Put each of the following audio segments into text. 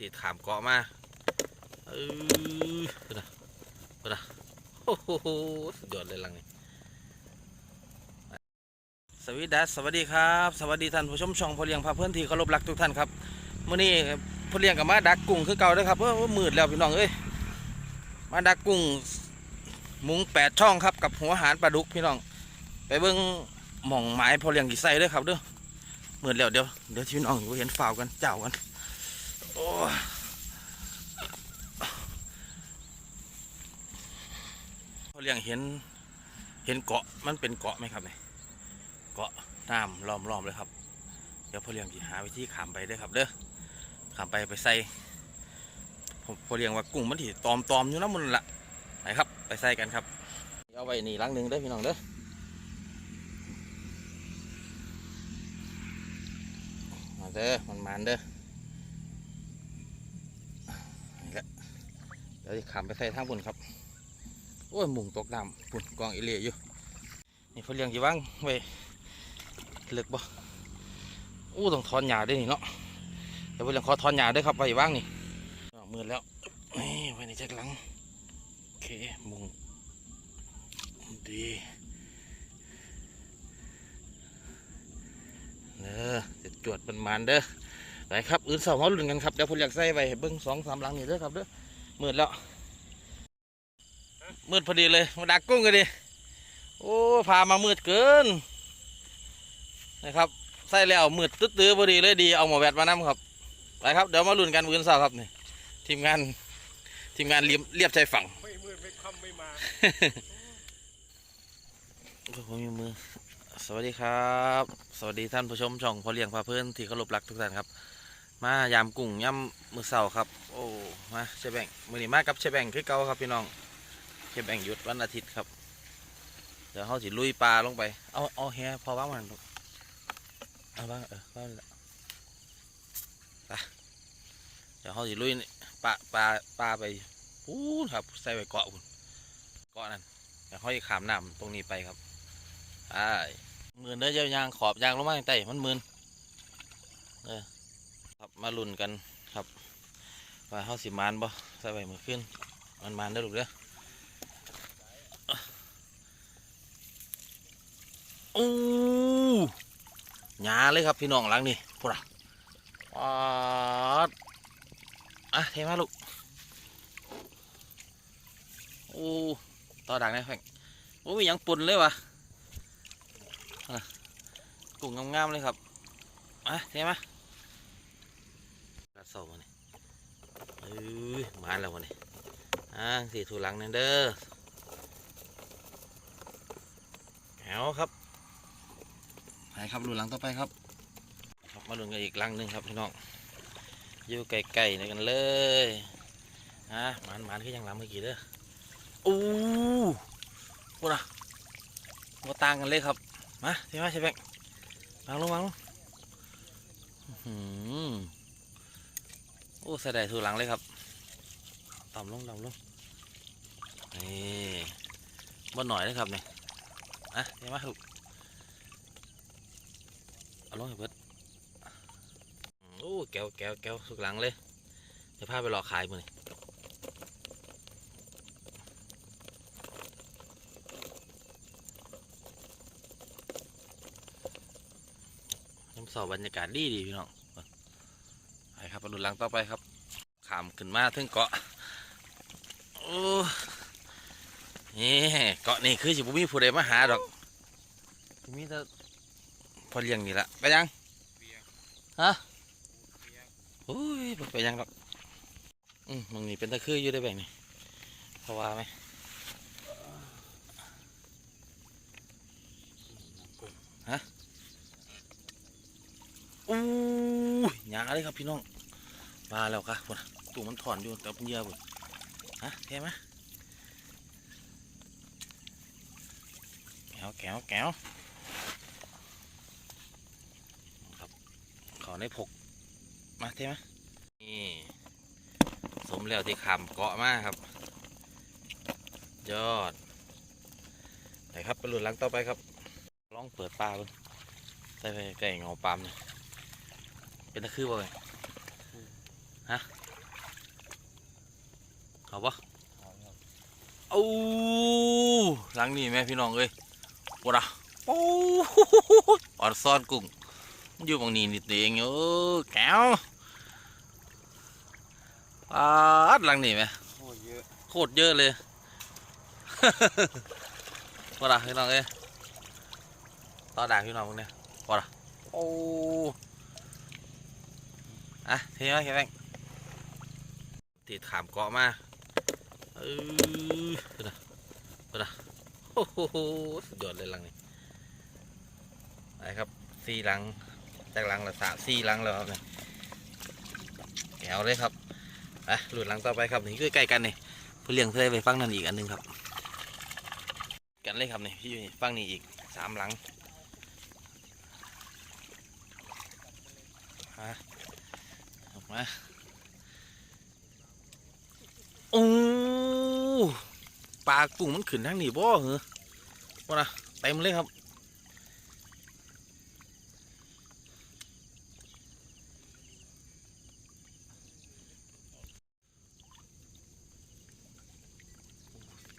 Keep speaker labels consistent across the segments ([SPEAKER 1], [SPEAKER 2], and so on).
[SPEAKER 1] ติดขามเกาะมาเออเพิ่นะเพิ่นะโอ้โหสุดยอดเลยหลังนี้สวีดัสสวัสดีครับ สวัสดีท่านผู้ชมช่องพอเลียงพาเพื่อนที่เคารพรักทุกท่านครับมื้อนี้พอเลียงกับมาดักกุ้งคือเก่าด้อครับเพราะว่ามืดแล้วพี่น้องเอ้ยมาดักกุ้งมุงแปดช่องครับกับหัวหารปลาดุกพี่น้อง ไปเบิ่งหม่องไม้พอเลียงกี่ใส่ด้อครับเด้อมืดแล้วเดี๋ยวเดี๋ยวพี่น้องอยู่เห็นฝ่าวกันเจ้ากัน โอ้ยพอเลี้ยงเห็นเห็นเกาะมันเป็นเกาะไหมครับเนี่ยเกาะน้ำล้อมๆเลยครับ เดี๋ยวพอเลี้ยงจะหาวิธีขามไปเด้ครับเด้อขามไปไปใส่ผมพอเลี้ยงว่ากุ้งมันที่ตอมตอมอยู่น้ำมันละไหนครับ ไปใส่กันครับเอาไว้นี่หลังหนึ่งเด้อพี่น้องเด้อมาเด้อมันมันเด้อ ยวขามไปใส่ทางบนครับ โอ้ยมุงตกน้ำปุ่นกองอิเลียอยู่ นี่พอเลี้ยงจีว่างไว้เลือกบ่อู้ต้องถอนหญ้าด้วยนี่เนาะ เดี๋ยวไปเรื่องขอถอนหญ้าด้วยครับไปว่างนี่อ้าวมือแล้วนี่ไว้ในแจ็คหลัง โอเค มุงดีเด้อจะจวดเป็นมันเด้อ ไปครับ อื่นสองเขาลุ้นกันครับ เดี๋ยวผมอยากใส่ไว้ให้เบิ้งสองสามหลังนี่เด้อครับเด้อ มืดแล้ว มืดพอดีเลยมาดักกุ้งกันดิโอ้พามามืดเกิน นะครับใส่แล้วมืดตึ๊ดตื้อพอดีเลยดีเอาหมอแบตมานํครับไปครับเดี๋ยวมาลุ้นกันมื้อเสาร์ครับนี่ทีมงานทีมงานเรียบเรียบชายฝั่ง
[SPEAKER 2] ไม่มืดไม่ค่ำไม่มา
[SPEAKER 1] โอ้โหมีมือสวัสดีครับ สวัสดีท่านผู้ชมช่องพอเลี้ยงพาเพื่อนที่เคารพรักทุกท่านครับ มายามกุ้งย่ำมือเสาร์ครับ โอ้มาเชแบงมือนี้มากับเชแบงคือเก่าครับพี่น้องเชแบงหยุดวันอาทิตย์ครับ เดี๋ยวเขาสิลุยปลาลงไป เอาเอาแฮพอบ้างมันเอาบ้างเออบ้างละปเดี๋ยวเขาสิลุยปลาปลาปลาไปพูนครับใส่ไปเกาะพุ่นเกาะนั่นเดี๋ยวเขาจะขามน้ำตรงนี้ไปครับไอ้มือเด้อเจ้ายางขอบยางลงมาตั้งแต่มันมืนเออ มาลุ้นกันครับว่าเขาสิมานบ่ใส่ไปมือขึ้นมันมานได้อลูกเด้อโอ้หยาเลยครับพี่น้องหลังนี่พูดอะปาดอะเทมาลูกโอ้ต่อดังได้แข่งโอ้มียังปุ่นเลยวะอะกุ้งงามๆเลยครับอะเทมา กัดโซ่มานี่เอ้ยมาแล้ววันนี้อะสีถูหลังนั่นเด้อแหวครับไปครับลุ้นหลังต่อไปครับครับมาลุ้นกันอีกหลังหนึ่งครับพี่น้องอยู่ไกลๆนี่กันเลยฮะหมันหมันคือยังหลังเมื่อกี้เด้ออู้พูดนะมาต่างกันเลยครับมาใช่ไหมใช่แบงวางลงวางลง อื้อหือโอ้ใส่ได้ถูหลังเลยครับต่ำลงต่ำลงนี่บ่หน่อยเลยครับเนี่ยอะใช่ไหมลูกเอาลงให้เบิดโอ้แก้วแก้วแก้วสุกหลังเลยเดี๋ยวพาไปรอขายมือนี่น้ำสอบบรรยากาศดีดีพี่น้อง ปครับไปดูหลังต่อไปครับขามขึ้นมาถึงเกาะโอ้นี่เกาะนี่คือสิบุมีผู้ใดมาหาดอกมีแต่พอเลี้ยงนี่ละไปยัง
[SPEAKER 2] เบียร์
[SPEAKER 1] ฮะ
[SPEAKER 2] เบียร์
[SPEAKER 1] โอ้ยบ่ไปยังหรอกอืมมึงนี่เป็นตะคืออยู่ได้แบบนี้เขาว่าไหมฮะอู้ยหยาเลยครับพี่น้อง มาแล้วครับพุ่นตู้มันถอนอยู่แต่เป็นเหยื่อพุ่นฮะเท่ไหมแก้วแก้วแก้วขอในผกมาเท่ไหมนี่สมแล้วที่ขามเกาะมากครับ ยอดไปครับไปหลุดลังต่อไปครับลองเปิดปลาเบิ่งใส่ไปไก่เงาปามเนี่ยเป็นตะคือบ่ไง ฮะเอาปะเอาหลังนี่แม่พี่น้องเอ้ยปวดอะโอ้ออดซ่อนกุ้งมันอยู่บางนี้นิดเดียวเองเออแก้วปาดหลังนี่แม่
[SPEAKER 2] โอ้เยอะ
[SPEAKER 1] โคตรเยอะเลยปวดอะพี่น้องเอ้ยต่อด่างพี่น้องมึงเนี่ยปวดอะโอ้อะเท่ไหมแค่แบง ติดขามเกาะมาเออปวดอะปวดอะโอ้โหสุดยอดเลยหลังนี้ไปครับสี่หลังจากหลังละสามสี่หลังแล้วครับเนี่ยแก้วเลยครับไปหลุดหลังต่อไปครับนี่คือใกล้กันนี่เพื่อเลี้ยงเพื่อให้ไปฟังนั่นอีกอันหนึงครับ กันเลยครับนี่พี่อยู่นี่ฟังนี่อีกสามหลังมาออกมา โอ้ปลากุ้งมันขึ้นทางนี้บ่เหรอว่านะเต็มเลยครับ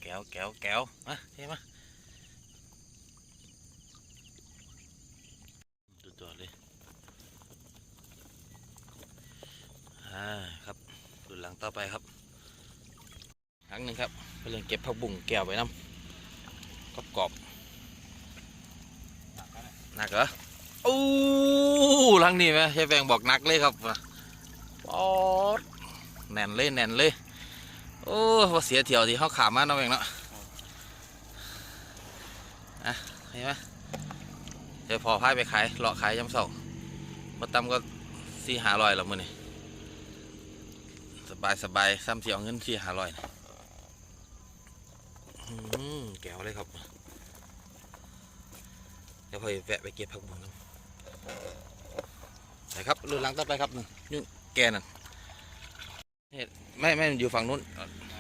[SPEAKER 1] แก้วแก้วแก้วมาเท่มาสุดยอดเลยอ่าครับดูหลังต่อไปครับ ครั้งหนึ่งครับไปเรื่องเก็บผักบุ้งแก้วไว้น้ำกรอบกรอบหนักเหรอโอ้ลังนี้ไหมใช่แฟงบอกหนักเลยครับปอดแน่นเลยแน่นเลยโอ้ว่าเสียเที่ยวที่เขาขามาเนาะเองเนาะอะเห็นไหมเดี๋ยวพอพายไปขายเลาะขายยำเสามาตำก็สี่หาลอยแล้วมือนี่สบายสบายซ้ำเที่ยวเงินสี่หาลอยนะ แก้วเลยครับ เดี๋ยวพอแวะไปเก็บผักบุ้งน้ำไปครับรุ่นหลังต่อไปครับนี่ยุ่นแกนั่นเฮ็ดไม่ไม่อยู่ฝั่งนู้น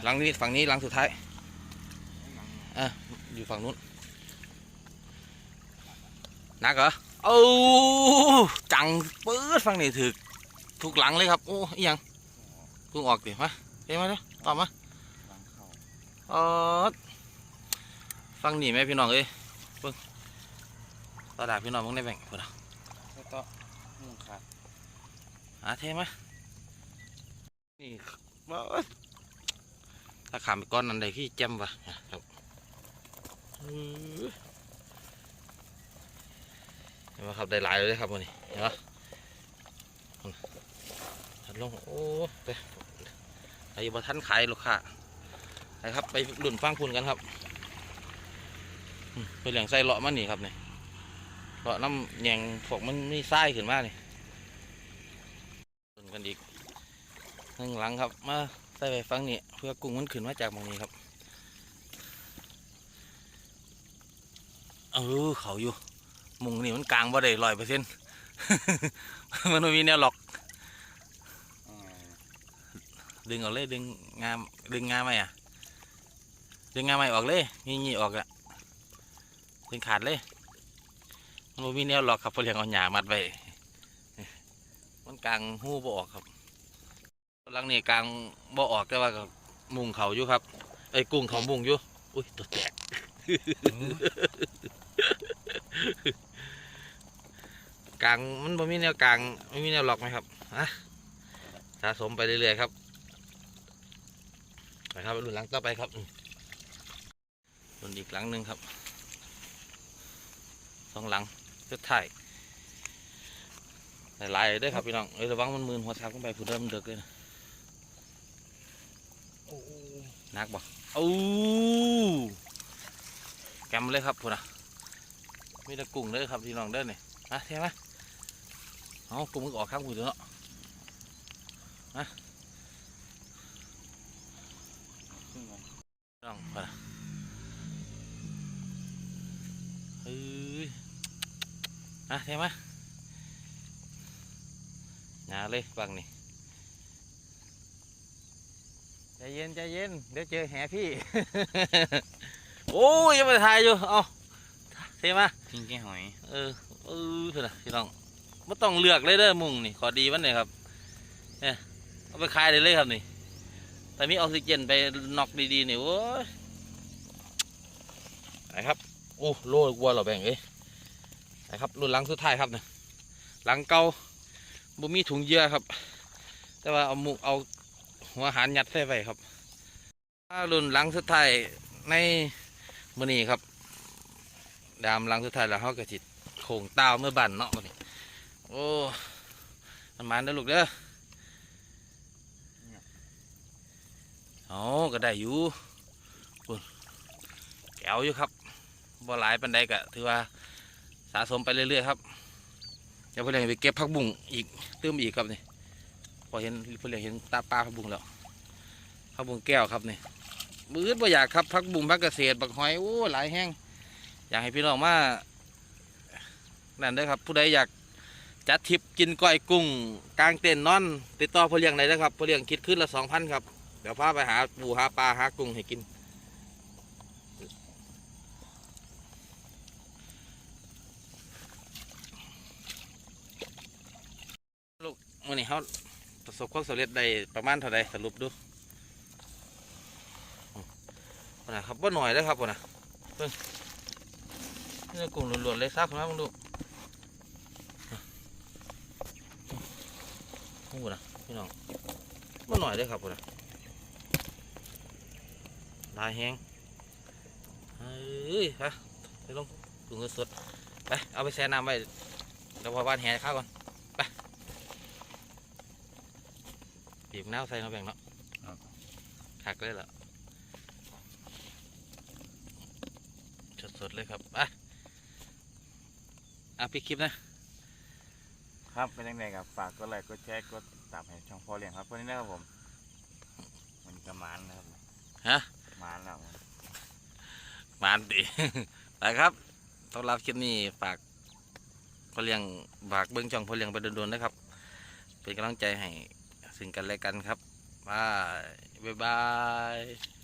[SPEAKER 1] หลังนี้ฝั่งนี้หลังสุดท้ายอะอยู่ฝั่งนู้นหนักเหรอโอ้จังเปิดฝั่งนี้ถึกทุกหลังเลยครับโอ้อิหยังเพิ่งออกดิมาเฮ้ยมาเนาะตอบมา
[SPEAKER 2] หลังเข่า
[SPEAKER 1] เออ ฟังนี่แม่พี่น้องเอ้ยเพิ่งตาดาพี่น้องมึงได้แบ่งคนละ
[SPEAKER 2] แล้วก็มุงขาด
[SPEAKER 1] หาเทมนี่บ่ถ้าขามไปก้อนนั้นได้ขี้แจ่มวะครับอื้อเห็นไหมครับได้หลายเลยครับวันนี้เห็นปะทันลงโอ้ไปไปบ่ทันขายลูกค้าไปครับไปหลุ่นฟังคุณกันครับ อืมไปเหลียงไส้เลาะมันนี่ครับเนี่ยเลาะน้ำแยงพวกมันมีไส้ขึ้นมานี่ชนกันอีกหนึ่งหลังครับ มาใส่ไปฟังนี่เพื่อกุ้งมันขึ้นมาจากหมองนี้ครับ เออเขาอยู่ มุงนี่มันกลางบ่ได้ร้อยเปอร์เซ็นต์มันไม่มีแนวหลอกดึงออกเลยดึงงามดึงงามไหมอะดึงงามไหมออกเลยงี้งี้ออกอะึงขาดเลยมันมีแนวหลอกครับเพราะเลี้ยงเอาหญ้ามัดไว้มันกลางหูบ่ออกครับหลังนี่กลางบ่ออกแต่ว่าก็มุงเขาอยู่ครับไอ้กุ้งเขามุงอยู่อุ้ยตัวแตกกลางมันบ่มีแนวกลางไม่มีแนวหลอกไหมครับฮะสะสมไปเรื่อยๆครับไปครับรุ่นหลังต่อไปครับรุ่นอีกหลังหนึ่งครับ สองหลังสุดท้ายหลายๆด้วยครับพี่น้องเอ้ยระวังมันมืนหัวซักลงไปผู้เดิมเดือกเลยนะนักบ่โอ้แกมเลยครับพูดนะมีตะกุ้งเลยครับพี่น้องเด้อนี่มาเท่ไหมเอากุ้งมึงออกข้างกูเถอะเนาะมา
[SPEAKER 2] ขึ้นมา
[SPEAKER 1] พี่น้องพูดนะ มาเท่ไหมหนาเลยบังนี่ใจเย็นใจเย็นเดี๋ยวเจอแหพี่ โอ้ยยังไม่ได้ถ่ายอยู่เอาเท่มา
[SPEAKER 2] ทิ้งแก้หอย
[SPEAKER 1] เออเออเพื่อนพี่น้องไม่ต้องเลือกเลยเด้อมุงนี่ขอดีวันนี้ครับเนี่ยเอาไปขายได้เลยครับนี่แต่มีออกซิเจนไปนอกดีๆนี่โอ้ยไหนครับโอ้โลกวัวเหราแบ่งเอ้ ยไหนครับรุ่นลังสุดท้ายครับนี่ยหลังเก่าบ่มีถุงเยื่อครับ แต่ว่าเอาหมุกเอาหัวอาหารยัดใส่ไว้ครับอ่ารุ่นลังสุดท้ายในมื้อนี้ครับ ดามลังสุดท้ายแล้วเขาก็จิโค้งเต้าเมื่อบันเนาะมื้อนี้โอ้มันมันเด้อลูกเด้ออ๋อก็ได้อยู่แก้วอยู่ครับบ่หลายปันใดก็ถือว่า สะสมไปเรื่อยๆครับเดี๋ยวเพื่อนไปเก็บผักบุ้งอีกเติมอีกครับนี่พอเห็นเพื่อนเห็นตาปลาผักบุ้งแล้วผักบุ้งแก้วครับนี่มืดบ่อยากครับผักบุ้งผักเกษตรบักหอยโอ้หลายแห้งอยากให้พี่น้องมานั่นด้อครับ ผู้ใดอยากจัดทริปกินก้อยกุ้งกลางเต็นนอน ติดต่อผู้เลี้ยงได้นะครับผู้เลี้ยงคิดขึ้นละสองพันครับเดี๋ยวพาไปหาปูหาปลาหากุ้งให้กิน ลูก วันนี้เขาประสบความสำเร็จได้ประมาณเท่าใดสรุปดูนะครับว่าหน่อยแล้ครับพุ่นนะนี่กลุ่มหลวนๆเลยซักนะมึงดูโอ้โหนะพี่น้องมาหน่อยเลยครับผมนะลายแห้งเฮ้ยไปไปลงกลุ่มสดไปเอาไปแช่น้ำไว้เดี๋ยวพอบ้านแห่ข้าก่อน ไปปีบน้าวใส่มาแบ่งเนาะคักเลยเหรอสดๆเลยครับไปอะพี่คลิปนะ
[SPEAKER 2] ครับเป็นยังไงครับฝากกดไลค์กดแชร์กดติดตามให้ช่องพ่อเลี้ยงครับวันนี้นะครับผม มันกระมานนะครับ
[SPEAKER 1] ฮะ
[SPEAKER 2] มานแล้ว
[SPEAKER 1] มานดิไปครับสำหรับคลิปนี้ฝากพอเลี้ยงฝากเบิ้งช่องพอเลี้ยงไปโดนๆนะครับ เป็นกำลังใจให้ ซึ่งกันและกันครับบายบายบาย